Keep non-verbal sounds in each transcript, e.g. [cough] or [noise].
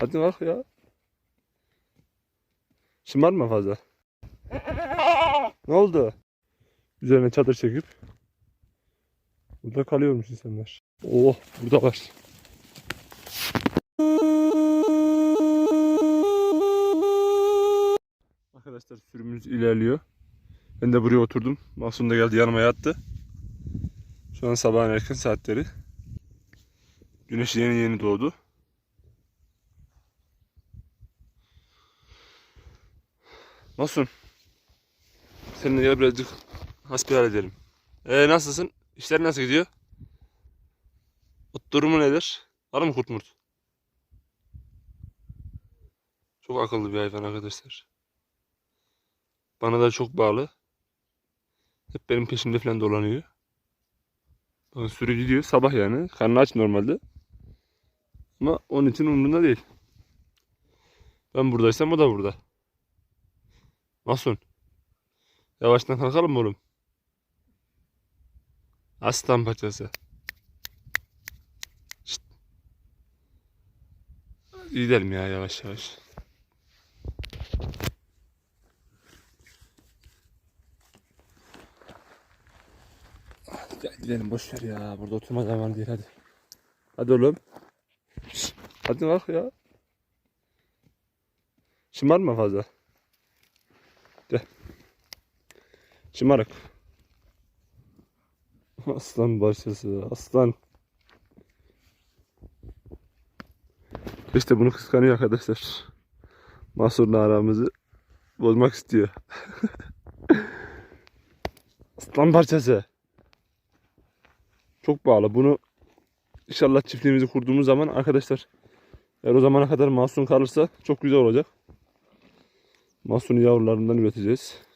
Hadi kalk ya. Şımarma fazla. Ne oldu? Üzerine çadır çekip burada kalıyormuş insanlar. Oh burada var. Arkadaşlar sürümümüz ilerliyor. Ben de buraya oturdum. Mahsun da geldi yanıma yattı. Şu an sabahın erken saatleri. Güneş yeni yeni doğdu. Mahsun. Seninle gel birazcık hasbihal edelim. Ee, nasılsın? İşler nasıl gidiyor? Ot durumu nedir? Var mı kurt? Çok akıllı bir hayvan arkadaşlar. Bana da çok bağlı. Hep benim peşimde falan dolanıyor. Bakın sürü gidiyor sabah yani. Karnı aç normalde. Ama onun için umurunda değil. Ben buradaysam o da burada. Mahsun. Yavaştan kalkalım mı oğlum? Aslan paçası. Şşt. Gidelim ya yavaş yavaş. Gel gidelim boş ver ya. Burada oturma zamanı değil hadi. Hadi oğlum. Şşt, Hadi kalk ya. Şımarma fazla. Gel. Şımarık. Aslan başısı. Aslan. İşte bunu kıskanıyor arkadaşlar. Mahsur'la aramızı bozmak istiyor. [laughs] Aslan parçası. Çok bağlı. Bunu inşallah çiftliğimizi kurduğumuz zaman arkadaşlar eğer o zamana kadar Mahsun kalırsa çok güzel olacak. Mahsun'un yavrularından üreteceğiz.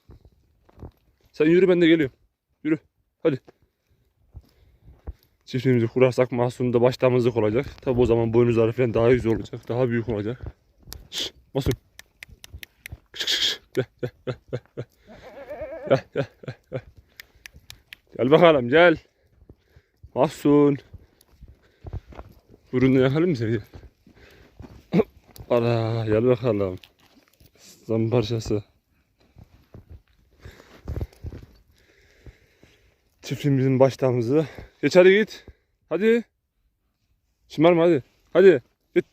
Sen yürü ben de geliyorum. Yürü. Hadi. Çiftliğimizi kurarsak Mahsun'un da baş damızlık olacak. Tabi o zaman boynuzları falan daha güzel olacak. Daha büyük olacak. Şşş, Mahsun. Gel, gel, gel, gel, gel. Gel, gel, bakalım gel. Mahsun. Burunla yakalım mı seni? Ara gel bakalım. Zam parçası. Çiftliğimizin baş damızı. Geç hadi git. Hadi. Şımarma hadi. Hadi. Git.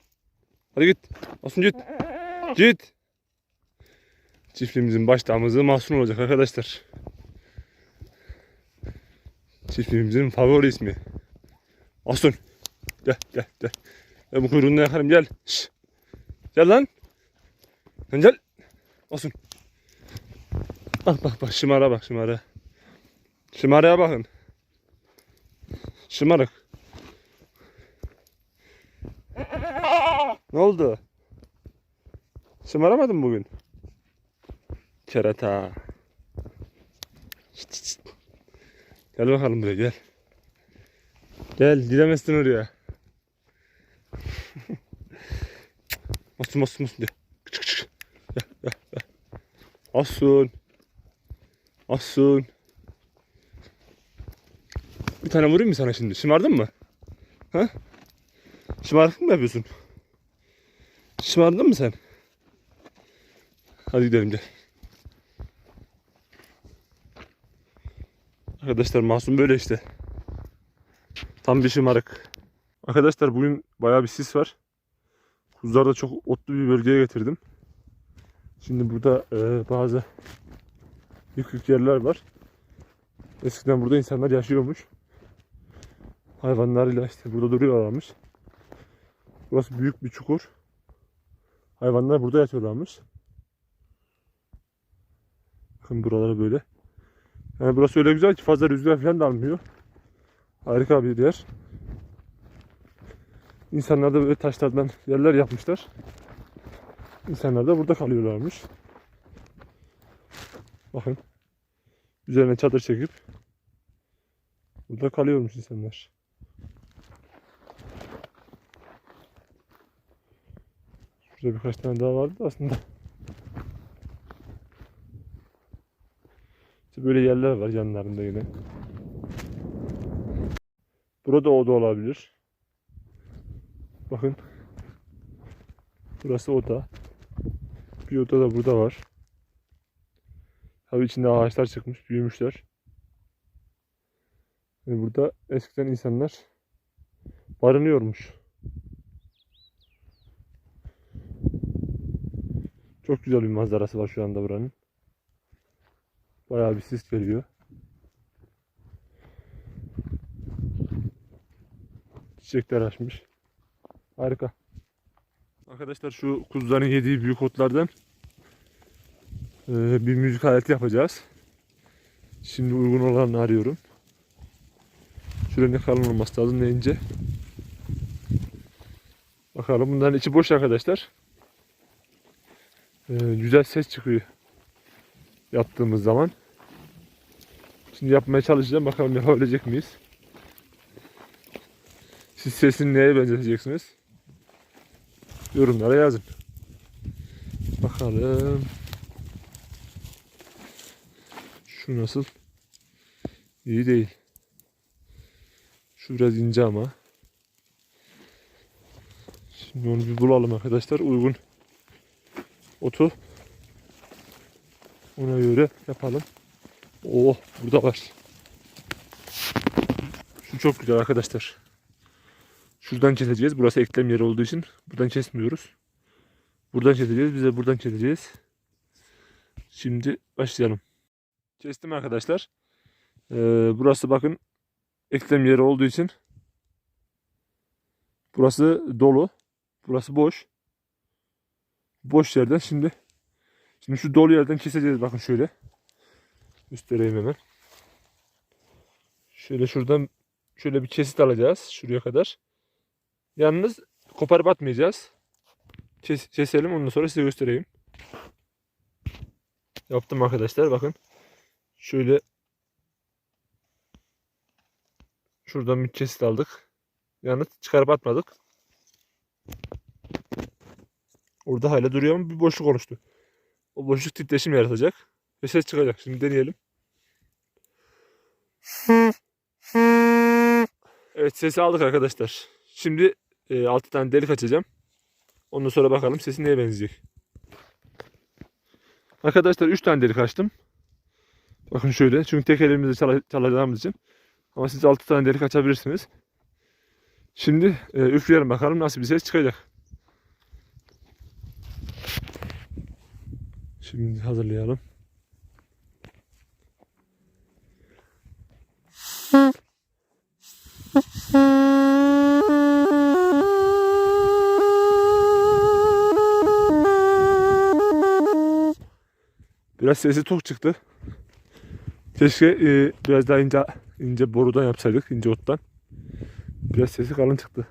Hadi git. Mahsun git. Git. Çiftliğimizin baş damızı Mahsun olacak arkadaşlar. Çiftliğimizin favori ismi. Mahsun. Gel gel gel. Ben bu kuyruğunu yakarım gel. Şş. Gel lan. Sen gel. Mahsun. Bak bak bak şımara bak şımara. Şımaraya bakın. Şımarık. Ne oldu? Şımaramadın mı bugün? Kerata. Gel bakalım buraya gel. Gel gidemezsin oraya. [laughs] Küçük. Gel gel gel. Asun. Asun. Bir tane vurayım mı sana şimdi? Şımardın mı? Ha? Şımarıklık mı yapıyorsun? Şımardın mı sen? Hadi gidelim gel. Arkadaşlar masum böyle işte. Tam bir şımarık. Arkadaşlar bugün bayağı bir sis var. Kuzularda çok otlu bir bölgeye getirdim. Şimdi burada e, bazı yıkık yerler var. Eskiden burada insanlar yaşıyormuş. Hayvanlarıyla işte burada duruyorlarmış. Burası büyük bir çukur. Hayvanlar burada yatıyorlarmış. Bakın buraları böyle. Yani burası öyle güzel ki fazla rüzgar falan da almıyor. Harika bir yer. İnsanlar da böyle taşlardan yerler yapmışlar. İnsanlar da burada kalıyorlarmış. Bakın. Üzerine çadır çekip burada kalıyormuş insanlar. Şurada birkaç tane daha vardı da aslında. İşte böyle yerler var yanlarında yine. Burada o da olabilir. Bakın. Burası oda. Bir oda da burada var. Tabii içinde ağaçlar çıkmış, büyümüşler. Ve burada eskiden insanlar barınıyormuş. Çok güzel bir manzarası var şu anda buranın. Bayağı bir sis geliyor. Çiçekler açmış. Harika. Arkadaşlar şu kuzuların yediği büyük otlardan eee, bir müzik aleti yapacağız. Şimdi uygun olanı arıyorum. Şöyle ne kalın olması lazım ne ince. Bakalım bunların içi boş arkadaşlar. Eee, güzel ses çıkıyor. Yaptığımız zaman. Şimdi yapmaya çalışacağım. Bakalım yapabilecek miyiz? Siz sesini neye benzeteceksiniz? Yorumlara yazın. Bakalım. Şu nasıl? İyi değil. Şu biraz ince ama. Şimdi onu bir bulalım arkadaşlar. Uygun otu. Ona göre yapalım. Oh burada var. Şu çok güzel arkadaşlar. Şuradan keseceğiz. Burası eklem yeri olduğu için buradan kesmiyoruz. Buradan keseceğiz. Biz de buradan keseceğiz. Şimdi başlayalım. Kestim arkadaşlar. Ee, burası bakın eklem yeri olduğu için burası dolu. Burası boş. Boş yerden şimdi şimdi şu dolu yerden keseceğiz. Bakın şöyle. Göstereyim hemen. Şöyle şuradan şöyle bir kesit alacağız. Şuraya kadar. Yalnız koparıp atmayacağız. Kes, keselim ondan sonra size göstereyim. Yaptım arkadaşlar bakın. Şöyle şuradan bir kesit aldık. Yalnız çıkarıp atmadık. Orada hala duruyor ama bir boşluk oluştu. O boşluk titreşim yaratacak. Ve ses çıkacak. Şimdi deneyelim. Evet sesi aldık arkadaşlar. Şimdi e, 6 tane delik açacağım. Ondan sonra bakalım sesi neye benzeyecek. Arkadaşlar 3 tane delik açtım. Bakın şöyle. Çünkü tek elimizle çala- çalacağımız için. Ama siz 6 tane delik açabilirsiniz. Şimdi e, üfleyelim bakalım nasıl bir ses çıkacak. Şimdi hazırlayalım. Biraz sesi tok çıktı. Keşke e, biraz daha ince ince borudan yapsaydık, ince ottan. Biraz sesi kalın çıktı.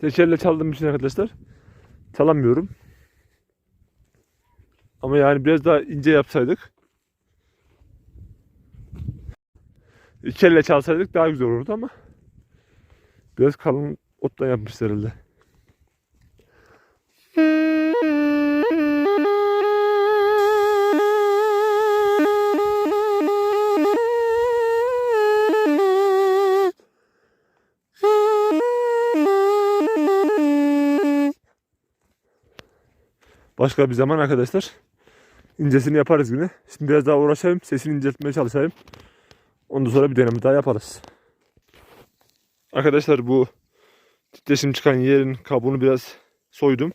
Tek elle çaldığım için arkadaşlar çalamıyorum. Ama yani biraz daha ince yapsaydık iki elle çalsaydık daha güzel olurdu ama biraz kalın ottan yapmışlar herhalde. Başka bir zaman arkadaşlar incesini yaparız yine. Şimdi biraz daha uğraşayım. Sesini inceltmeye çalışayım. Ondan sonra bir deneme daha yaparız. Arkadaşlar bu titreşim çıkan yerin kabuğunu biraz soydum.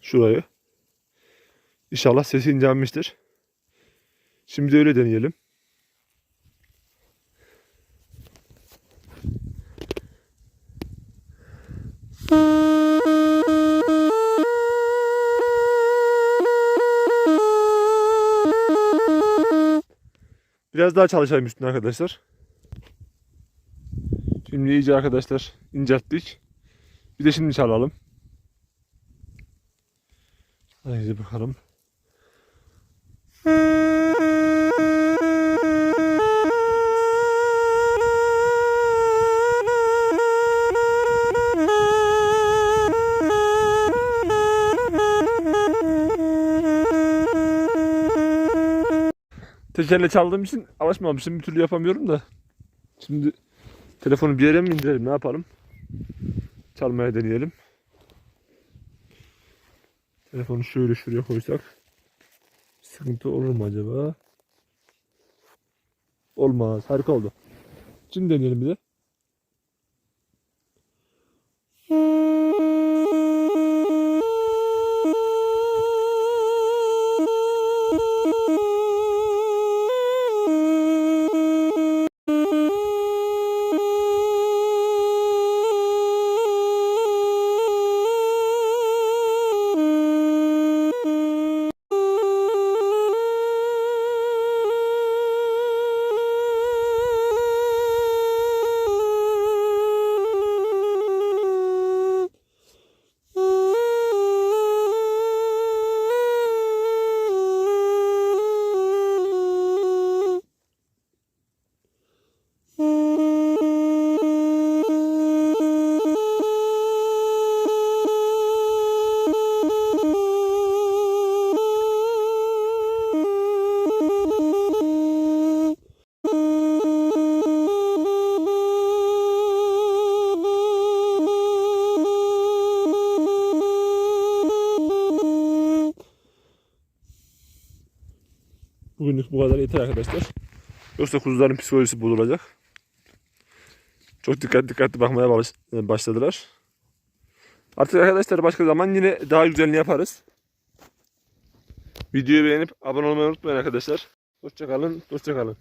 Şurayı. İnşallah sesi incelmiştir. Şimdi öyle deneyelim. Biraz daha çalışayım üstüne arkadaşlar. Şimdi iyice arkadaşlar incelttik. Bir de şimdi çalalım. Haydi bakalım. Tekerle çaldığım için alışmamışım. Bir türlü yapamıyorum da. Şimdi telefonu bir yere mi indirelim ne yapalım? Çalmaya deneyelim. Telefonu şöyle şuraya koysak sıkıntı olur mu acaba? Olmaz. Harika oldu. Şimdi deneyelim bir de. Bugünlük bu kadar yeter arkadaşlar. Yoksa kuzuların psikolojisi bozulacak. Çok dikkat dikkatli bakmaya baş- başladılar. Artık arkadaşlar başka zaman yine daha güzelini yaparız. Videoyu beğenip abone olmayı unutmayın arkadaşlar. Hoşçakalın, hoşçakalın.